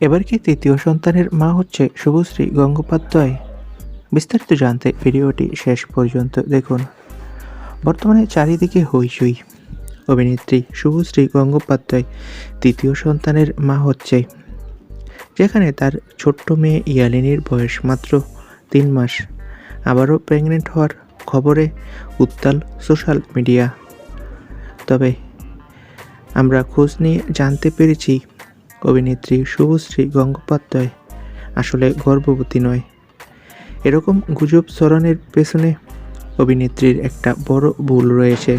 এবার কি তৃতীয় সন্তানের মা হচ্ছে শুভশ্রী গঙ্গোপাধ্যায়? বিস্তারিত জানতে ভিডিওটি শেষ পর্যন্ত দেখুন। বর্তমানে চারিদিকে হইচই অভিনেত্রী শুভশ্রী গঙ্গোপাধ্যায় তৃতীয় সন্তানের মা হচ্ছে। যেখানে তার ছোট্ট মেয়ে ইয়ালিনীর বয়স মাত্র তিন মাস। আবারও প্রেগনেন্ট হওয়ার খবরে উত্তাল সোশ্যাল মিডিয়া তবে আমরা খোঁজ নিয়ে জানতে পেরেছি অভিনেত্রী শুভশ্রী গঙ্গোপাধ্যায় আসলে গর্ভবতী নয়। এরকম গুজব ছড়ানোর পেছনে অভিনেত্রীর একটা বড় ভুল রয়েছে।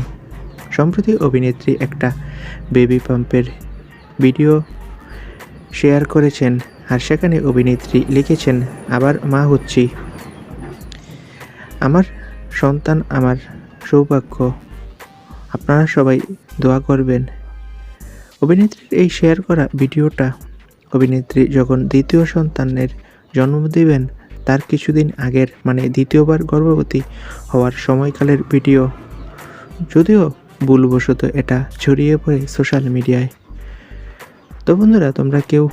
সম্প্রতি অভিনেত্রী একটা বেবি পাম্পের ভিডিও শেয়ার করেছেন আর সেখানে অভিনেত্রী লিখেছেন, আবার মা হচ্ছি। আমার সন্তান, আমার সৌভাগ্য। আপনারা সবাই দোয়া করবেন। অভিনেত্রীর এই শেয়ার করা ভিডিওটা অভিনেত্রী যখন দ্বিতীয় সন্তানের জন্ম দেবেন, তার কিছুদিন আগের মানে দ্বিতীয়বার গর্ভবতী হওয়ার সময়কালের ভিডিও। যদিও ভুলবশত এটা ছড়িয়ে পড়ে সোশ্যাল মিডিয়ায় তো বন্ধুরা, তোমরা কেউ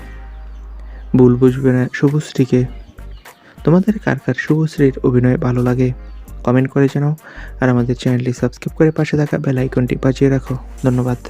ভুল বুঝবে না শুভশ্রীকে। তোমাদের কার কার শুভশ্রীর অভিনয় ভালো লাগে কমেন্ট করে জানাও। আর আমাদের চ্যানেলটি সাবস্ক্রাইব করে পাশে থাকা বেল আইকনটি বাজিয়ে রাখো। ধন্যবাদ।